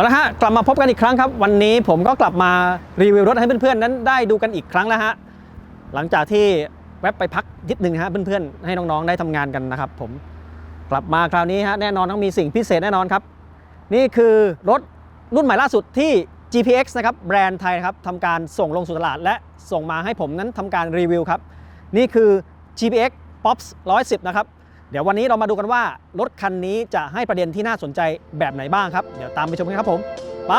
เอาละฮะกลับมาพบกันอีกครั้งครับ วันนี้ผมก็กลับมารีวิวรถให้เพื่อนๆนั้นได้ดูกันอีกครั้งแล้วฮะหลังจากที่แวบไปพักนิดหนึ่งฮะเพื่อนๆให้น้องๆได้ทำงานกันนะครับ ผมกลับมาคราวนี้ฮะแน่นอนต้องมีสิ่งพิเศษแน่นอนครับ นี่คือรถรุ่นใหม่ล่าสุดที่ GPX นะครับแบรนด์ไทยนะครับทำการส่งลงสู่ตลาด และส่งมาให้ผมนั้นทำการรีวิวครับ นี่คือ GPX Pops 110 นะครับ เดี๋ยววันนี้เรามาดูกันว่ารถคันนี้จะให้ประเด็นที่น่าสนใจแบบไหนบ้างครับ เดี๋ยวตามไปชมกันครับผม ไป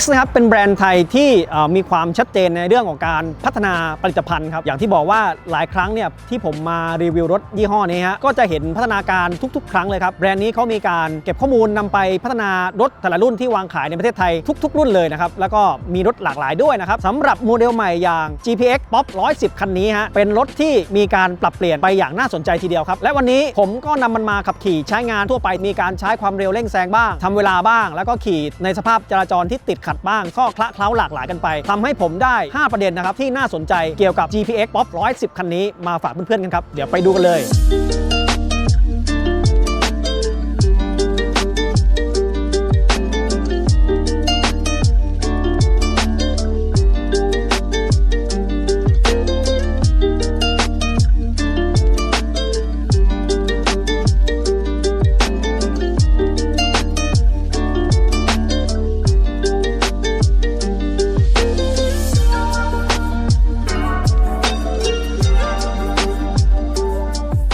X นะครับเป็นแบรนด์ไทยที่มีความชัดเจนในเรื่องของการพัฒนาผลิตภัณฑ์ครับอย่างที่บอกว่าหลายครั้งเนี่ยที่ผมมารีวิวรถยี่ห้อนี้ฮะก็จะเห็นพัฒนาการทุก ๆ ครั้งเลยครับแบรนด์นี้เขามีการเก็บข้อมูลนำไปพัฒนารถแต่ละรุ่นที่วางขายในประเทศไทยทุก ๆ รุ่นเลยนะครับแล้วก็มีรถหลากหลายด้วยนะครับสำหรับโมเดลใหม่อย่าง GPX Pop 110 คันนี้ฮะเป็นรถที่มีการปรับเปลี่ยนไปอย่างน่าสนใจทีเดียวครับและวันนี้ผมก็นำมันมาขับขี่ใช้งานทั่วไปมีการใช้ความเร็วเร่งแซงบ้างทำเวลาบ้าง แล้วก็ขี่ในสภาพจราจรที่ติดขัดบ้าง ข้อคละเคล้าหลากหลายกันไปทำให้ผมได้ 5 ประเด็นนะครับที่น่าสนใจเกี่ยวกับ GPX Pop 110 คันนี้มาฝากเพื่อนๆกันครับ เดี๋ยวไปดูกันเลย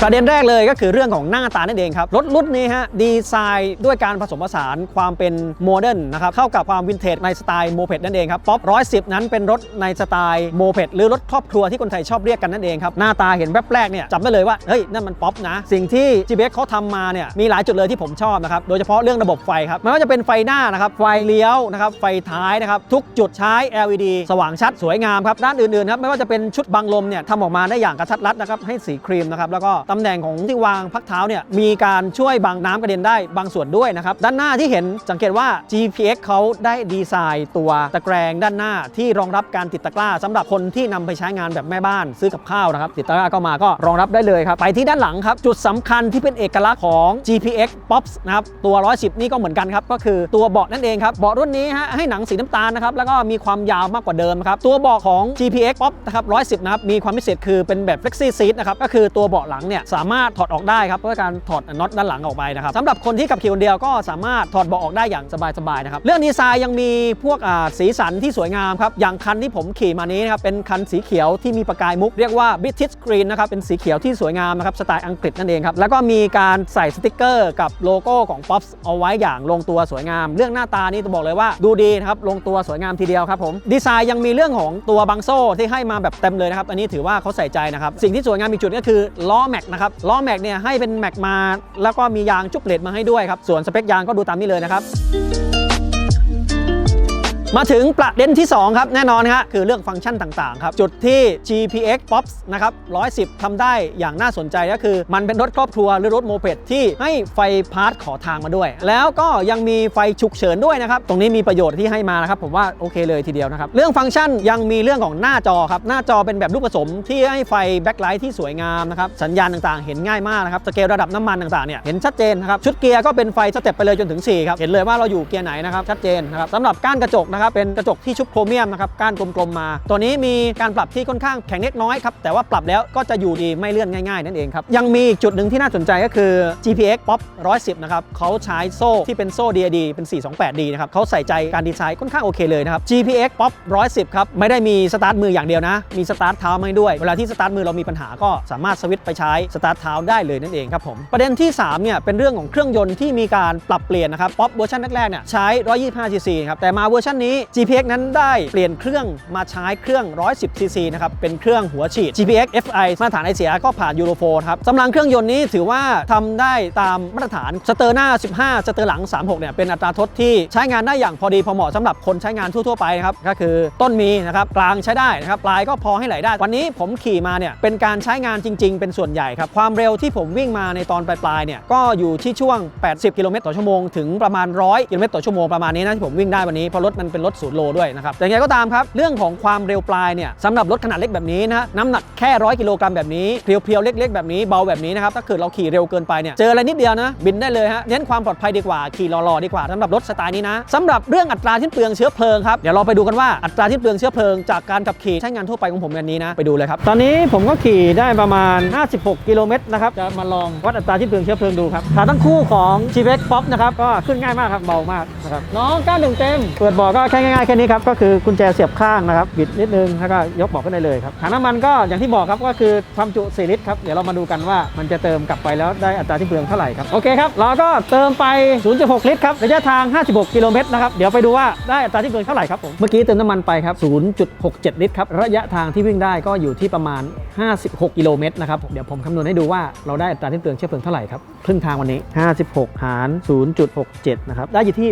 ประเด็นแรกเลยก็คือเรื่องของหน้าตานั่นเองครับ รถรุ่นนี้ฮะดีไซน์ด้วยการผสมผสานความเป็นโมเดิร์นนะครับเข้ากับความวินเทจในสไตล์โมเพดนั่นเองครับป๊อป110นั้นเป็นรถในสไตล์โมเพดหรือรถครอบครัวที่คนไทยชอบเรียกกันนั่นเองครับหน้าตาเห็นแวบแรกเนี่ยจำได้เลยว่าเฮ้ยนั่นมันป๊อปนะ สิ่งที่ GBX เขาทำมาเนี่ยมีหลายจุดเลยที่ผมชอบนะครับโดยเฉพาะเรื่องระบบไฟครับไม่ว่าจะเป็นไฟหน้านะครับไฟเลี้ยวนะครับไฟท้ายนะครับทุกจุดใช้ LED สว่างชัดสวยงามครับด้านอื่นๆครับไม่ว่าจะเป็นชุดบังลมเนี่ยทำออกมาได้อย่างกระชัดรัดนะครับให้สีครีมนะครับแล้วก็ตำแหน่งของที่วางพักเท้าเนี่ยมีการช่วยบังน้ำกระเด็นได้บางส่วนด้วยนะครับด้านหน้าที่เห็นสังเกตว่า GPX เขาได้ดีไซน์ตัวตะแกรงด้านหน้าที่รองรับการติดตะกร้าสำหรับคนที่นำไปใช้งานแบบแม่บ้านซื้อกับข้าวนะครับติดตะกร้าก็มาก็รองรับได้เลยครับไปที่ด้านหลังครับจุดสำคัญที่เป็นเอกลักษณ์ของ GPX Pops นะครับตัว 110 นี่ก็เหมือนกันครับก็คือตัวเบาะนั่นเองครับเบาะรุ่นนี้ฮะให้หนังสีน้ำตาลนะครับแล้วก็มีความยาวมากกว่าเดิมครับตัวเบาะของ GPX Pop นะครับ110 นะครับมีความพิเศษคือเป็นแบบ Flexi Seat นะครับก็คือตัวเบาะหลังเนี่ยสามารถถอดออกได้ครับด้วยการถอดน็อตด้านหลังออกไปนะครับสำหรับคนที่ขับขี่คนเดียวก็สามารถถอดเบาะออกได้อย่างสบายๆนะครับเรื่องดีไซน์ยังมีพวกอ่าสีสันที่สวยงามครับอย่างคันที่ผมขี่มานี้นะครับเป็นคันสีเขียวที่มีประกายมุกเรียกว่า British Green นะครับเป็นสีเขียวที่สวยงามนะครับสไตล์อังกฤษนั่นเองครับแล้วก็มีการใส่สติกเกอร์กับโลโก้ของ Pops เอาไว้อย่างลงตัวสวยงาม เรื่องหน้าตานี่ต้องบอกเลยว่าดูดีนะครับลงตัวสวยงามทีเดียวครับผมดีไซน์ยังมีเรื่องของตัวบังโซ่ที่ให้มาแบบเต็มเลยนะครับอันนี้ถือว่าเขาใส่ใจนะครับสิ่งที่สวยงามอีกจุดก็คือล้อแม็กนะครับล้อแม็กเนี่ยให้เป็นแม็กมา แล้วก็มียางจุกเลดมาให้ด้วยครับส่วนสเปคยางก็ดูตามนี้เลยนะครับ มาถึงประเด็นที่ 2 ครับ แน่นอนฮะคือเรื่องฟังก์ชันต่างๆ ครับ จุดที่ GPX Pops นะครับ 110 ทำได้อย่างน่าสนใจก็คือ มันเป็นรถครอบครัวหรือรถโมเพดที่ให้ไฟพาร์ทขอทางมาด้วย แล้วก็ยังมีไฟฉุกเฉินด้วยนะครับ ตรงนี้มีประโยชน์ที่ให้มานะครับ ผมว่าโอเคเลยทีเดียวนะครับ เรื่องฟังก์ชันยังมีเรื่องของหน้าจอครับ หน้าจอเป็นแบบลูกผสมที่ให้ไฟแบ็คไลท์ที่สวยงามนะครับ สัญญาณต่างๆ เห็นง่ายมากนะครับ สเกลระดับน้ำมันต่างๆ เนี่ย เห็นชัดเจนนะครับ ชุดเกียร์ก็เป็นไฟสเต็ปไปเลยจนถึง4ครับ เห็นเลยว่าเราอยู่เกียร์ไหนนะครับ ชัดเจนนะครับสำหรับก้านกระจกนะครับเป็นกระจกที่ชุบโครเมียมนะครับก้านกลมๆมา ตัวนี้มีการปรับที่ค่อนข้างแข็งเล็กน้อยครับแต่ว่าปรับแล้วก็จะอยู่ดีไม่เลื่อนง่ายๆนั่นเองครับยังมีจุดหนึ่งที่น่าสนใจก็คือ GPX Pop 110นะครับเขาใช้โซ่ที่เป็นโซ่ DAD เป็น 428D นะครับเขาใส่ใจการดีไซน์ค่อนข้างโอเคเลยนะครับ GPX Pop 110ครับไม่ได้มีสตาร์ทมืออย่างเดียวนะ มีสตาร์ทเท้ามาให้ด้วย เวลาที่สตาร์ทมือเรามีปัญหาก็สามารถสวิตช์ไปใช้สตาร์ทเท้าได้เลยนั่นเองครับผมประเด็นที่3เนี่ยเป็นเรื่องของเครื่องยนต์ที่มีการปรับเปลี่ยนนะครับ Pop เวอร์ชันแรกๆเนี่ยใช้ 125cc ครับแต่มาเวอร์ชันนี้ GPX นั้นได้เปลี่ยนเครื่องมาใช้เครื่อง 110 cc นะครับ เป็นเครื่องหัวฉีด GPX FI มาตรฐานไอเสียก็ผ่านยูโรโฟครับกำลังเครื่องยนต์นี้ถือว่าทำได้ตามมาตรฐานสเตอร์หน้า 15 สเตอร์หลัง 36 เนี่ย เป็นอัตราทดที่ใช้งานได้อย่างพอดีพอเหมาะสำหรับคนใช้งานทั่ว ๆ ไปนะครับ ก็คือต้นมีนะครับ กลางใช้ได้นะครับ ปลายก็พอให้ไหลได้ วันนี้ผมขี่มาเนี่ย เป็นการใช้งานจริง ๆ เป็นส่วนใหญ่ครับ ความเร็วที่ผมวิ่งมาในตอนปลายๆ เนี่ย ก็อยู่ที่ช่วง 80 กิโลเมตรต่อชั่วโมง ถึงประมาณ 100 กิโลเมตรต่อชั่วโมงประมาณนี้นะที่ผมวิ่งได้วันนี้ เพราะรถมันเป็นรถศูนย์โลด้วยนะครับแต่ยังไงก็ตามครับ เรื่องของความเร็วปลายเนี่ยสำหรับรถขนาดเล็กแบบนี้นะฮะน้ำหนักแค่ร้อยกิโลกรัมแบบนี้เพียวๆเล็ก ๆ แบบนี้เบาแบบนี้นะครับถ้าเกิดเราขี่เร็วเกินไปเนี่ยเจออะไรนิดเดียวนะบินได้เลยฮะเน้นความปลอดภัยดีกว่าขี่รอๆดีกว่าสำหรับรถสไตล์นี้นะสำหรับเรื่องอัตราที่เปลืองเชื้อเพลิงครับเดี๋ยวเราไปดูกันว่าอัตราที่เปลืองเชื้อเพลิงจากการขับขี่ใช้งานทั่วไปของผมแบบนี้นะไปดูเลยครับตอนนี้ผมก็ขี่ได้ประมาณ 56 กิโลเมตรนะครับจะมาลองวัดอัตราที่เปลืองเชื้อเพลิงดูครับขาตั้งคู่ของ g v x Pop นะครับก็ขึ้นง่ายมากครับเบามากนะครับน้อง91เต็มเปิดเบอกก็แค่ง่ายๆแค่นี้ครับก็คือกุญแจเสียบข้างนะครับบิดนิดนึงแล้วก็ยกบอกขึ้นได้เลยครับถังน้ำมันก็อย่างที่บอกครับก็คือความจุ4ลิตรครับเดี๋ยวเรามาดูกันว่ามันจะเติมกลับไปแล้วได้อัตราที่เปลืองเท่าไหร่ครับโอเคครับเราก็เติมไป 0.6 ลิตรครับระยะทาง 56 กิโลเมตรนะครับเดี๋ยวไปดูว่าได้อัตราที่เปลืองเท่าไหร่ครับผมเมื่อกี้เติมน้ำมันไปครับ 0.67 ลิตรครับระยะทางที่วิ่งได้ก็อยู่ที่ประมาณ 56 กิโลเมตรนะครับเดี๋ยวผมคำนวณให้ดูว่าเราได้อัตราที่เปลืองเชื้อเพลิงเท่าไหร่ครับครึ่งทางวันนี้ 56 หาร 0.67 นะครับได้อยู่ที่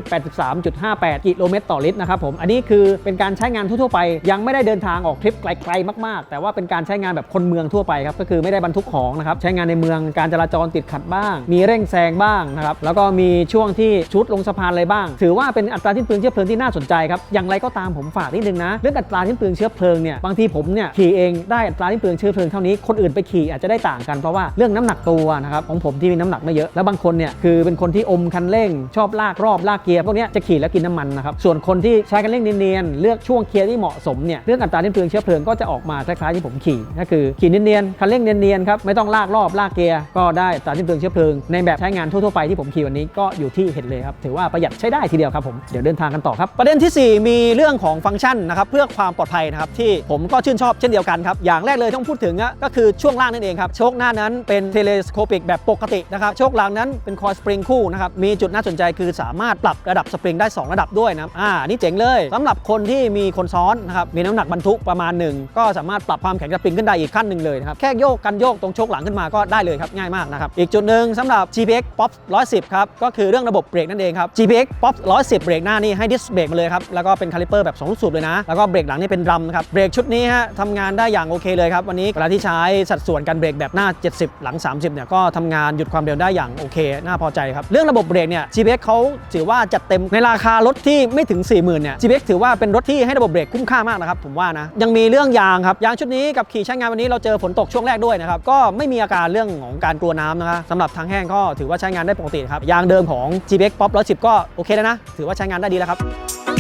83.58 กิโลเมตรต่อลิตรนะครับผม อันนี้คือเป็นการใช้งานทั่วๆไป ยังไม่ได้เดินทางออกทริปไกลๆมากๆ แต่ว่าเป็นการใช้งานแบบคนเมืองทั่วไปครับ ก็คือไม่ได้บรรทุกของนะครับ ใช้งานในเมือง การจราจรติดขัดบ้าง มีเร่งแซงบ้างนะครับ แล้วก็มีช่วงที่ชุดลงสะพานอะไรบ้าง ถือว่าเป็นอัตราที่เปลืองเชื้อเพลิงที่น่าสนใจครับ อย่างไรก็ตามผมฝากนิดนึงนะ เรื่องอัตราที่เปลืองเชื้อเพลิงเนี่ย บางทีผมเนี่ยขี่เองได้อัตราที่เปลืองเชื้อเพลิงเท่านี้ คนอื่นไปขี่อาจจะได้ต่างกัน เพราะว่าเรื่องน้ำหนักตัวนะครับของผมที่มีน้ำหนักไม่เยอะ แล้วบางคนเนี่ยคือเป็นคนที่อมคันเร่ง ชอบลากรอบลากเกียร์พวกนี้จะขี่แล้วกินน้ำมันนะครับ ส่วนคนที่ใช้คันเร่งเนียนๆเลือกช่วงเกียร์ที่เหมาะสมเนี่ยเรื่องอัตราที่เปลืองเชื้อเพลิงก็จะออกมาคล้ายๆที่ผมขี่ก็คือขี่เนียนๆคันเร่งเนียนๆครับไม่ต้องลากรอบลากเกียร์ก็ได้อัตราที่เปลืองเชื้อเพลิงในแบบใช้งานทั่วๆไปที่ผมขี่วันนี้ก็อยู่ที่เห็นเลยครับถือว่าประหยัดใช้ได้ทีเดียวครับผมเดี๋ยวเดินทางกันต่อครับประเด็นทีสี่ 4 มีเรื่องของฟังก์ชันนะครับเพื่อความปลอดภัยนะครับที่ผมก็ชื่นชอบเช่นเดียวกันครับอย่างแรกเลยต้องพูดถึงก็คือช่วงล่างนั่นเองครับโชคหน้านั้นเป็นเทเลสโคปิกแบบปกตินะครับโชคหลังนั้นเป็นคอยสปริงคู่นะครับมีจุดน่าสนใจคือสามารถปรับระดับสปริงได้ 2 ระดับด้วยนะอ่านี่เจ๋งเลยสำหรับคนที่มีคนซ้อนนะครับมีน้ำหนักบรรทุกประมาณหนึ่งก็สามารถปรับความแข็งสปริงขึ้นได้อีกขั้นหนึ่งเลยนะครับแค่โยกกันโยกตรงโชคหลังขึ้นมาก็ได้เลยครับง่ายมากนะครับอีกจุดหนึ่งสำหรับ GPX Pop 110ครับก็คือเรื่องระบบเบรกนั่นเองครับ GPX Pop 110 เบรกหน้านี่ให้ดิสเบรกมาเลยครับแล้วก็เป็นคาลิเปอร์แบบ2ลูกสูบเลยนะแล้วก็เบรกหลังนี่เป็นดรัมนะครับเบรกชุดนี้ฮะทำงานได้อย่างโอเคเลยครับวันนี้เวลาที่ใช้สัดส่วนการเบรกแบบหน้า 70 หลัง 30เนี่ยก็ทำงานหยุดความเร็วได้อย่างโอเคน่าพอใจครับเรื่องระบบเบรกเนี่ย GPX เขาถือว่าจัดเต็มในราคารถที่ไม่ถึง 40,000เนี่ย GPX ถือว่าเป็นรถที่ให้ระบบเบรกคุ้มค่ามากนะครับผมว่านะยังมีเรื่องยางครับยางชุดนี้กับขี่ใช้งานวันนี้เราเจอฝนตกช่วงแรกด้วยนะครับก็ไม่มีอาการเรื่องของการกลัวน้ำนะครับสำหรับทางแห้งก็ถือว่าใช้งานได้ปกติครับยางเดิมของ GPX Pop 110 ก็โอเคแล้วนะถือว่าใช้งานได้ดีแล้วครับ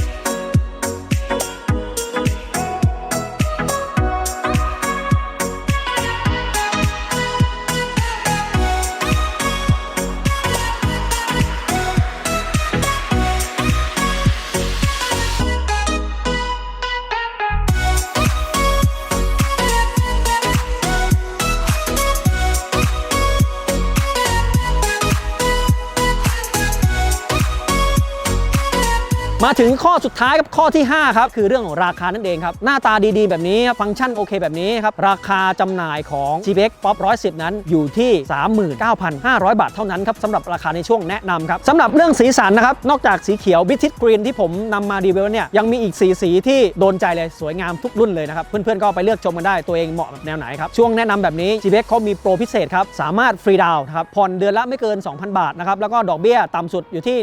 มาถึงข้อสุดท้ายกับข้อที่ 5 ครับ คือเรื่องของราคานั่นเองครับ หน้าตาดีๆ แบบนี้ครับฟังก์ชันโอเคแบบนี้ครับ ราคาจำหน่ายของ GPX Pop 110 นั้นอยู่ที่ 39,500 บาทเท่านั้นครับสำหรับราคาในช่วงแนะนำครับสำหรับเรื่องสีสันนะครับ นอกจากสีเขียวบิทิกรีนที่ผมนำมาดีเวลเนี่ยยังมีอีกสีสีที่โดนใจเลยสวยงามทุกรุ่นเลยนะครับ เพื่อนๆก็ไปเลือกชมกันได้ตัวเองเหมาะแบบแนวไหนครับ ช่วงแนะนำแบบนี้ GPX เขามีโปรพิเศษครับสามารถฟรีดาวน์ครับผ่อนเดือนละไม่เกิน 2,000 บาทนะครับแล้วก็ดอกเบี้ยต่ำสุดอยู่ที่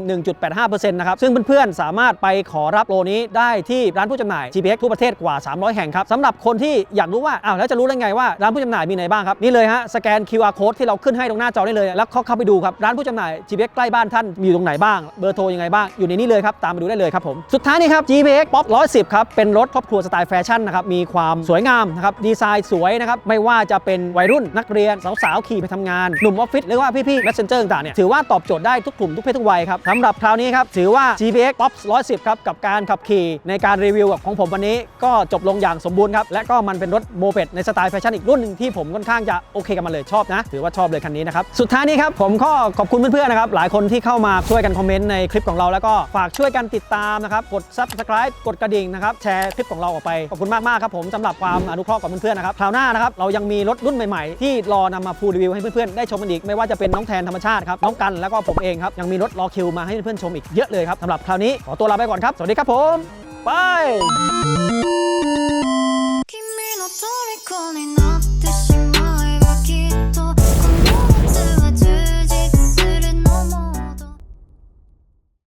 1.85%นะครับซึ่งเพื่อนๆสามารถไปขอรับโปรนี้ได้ที่ร้านผู้จำหน่าย GPX ทั่วประเทศกว่า 300 แห่งครับสำหรับคนที่อยากรู้ว่าอ้าวแล้วจะรู้ได้ไงว่าร้านผู้จำหน่ายมีไหนบ้างครับนี่เลยฮะสแกน QR code ที่เราขึ้นให้ตรงหน้าจอได้เลย แล้วเขาเข้าไปดูครับร้านผู้จำหน่าย GPX ใกล้บ้านท่านมีอยู่ตรงไหนบ้างเบอร์โทรยังไงบ้างอยู่ในนี้เลยครับตามไปดูได้เลยครับผมสุดท้ายนี่ครับ GPX Pop 110ครับเป็นรถครอบครัวสไตล์แฟชั่นนะครับมีความสวยงามนะครับดีไซน์สวยนะครับไม่ว่าจะเป็นวัยรุ่นนักเรียนสาวๆขี่ไปทำงานหนุ่มออฟฟิศหรือว่าพี่ๆ messenger ต่างๆเนี่ยถือว่าตอบโจทย์ได้ทุกกลุ่มทุกเพศทุกวัยครับสำหรับคราวนี้ครับถือว่า GPX Pop 110 ครับ กับการขับขี่ในการรีวิวของผมวันนี้ก็จบลงอย่างสมบูรณ์ครับ และก็มันเป็นรถโมเป็ดในสไตล์แฟชั่นอีกรุ่นหนึ่งที่ผมค่อนข้างจะโอเคกับมันเลยชอบนะ ถือว่าชอบเลยคันนี้นะครับ สุดท้ายนี้ครับ ผมก็ขอบคุณเพื่อนๆนะครับ หลายคนที่เข้ามาช่วยกันคอมเมนต์ในคลิปของเราแล้วก็ฝากช่วยกันติดตามนะครับกด subscribe กดกระดิ่งนะครับแชร์คลิปของเราออกไปขอบคุณมากๆครับผมสำหรับความอนุเคราะห์กับเพื่อนๆนะครับคราวหน้านะครับเรายังมีรถรุ่นใหม่ๆ ที่รอนำมาฟูลรีวิวให้เพื่อนๆได้ชมกันอีกไม่ว่าจะเป็นน้องแทนธรรมชาติครับน้องกันแล้วก็ผมเองครับยังมีรถรอคิวมาให้เพื่อนๆชมอีกเยอะเลยครับสำหรับคราวนี้ขอตัวลาไปก่อนครับ สวัสดีครับผม ไป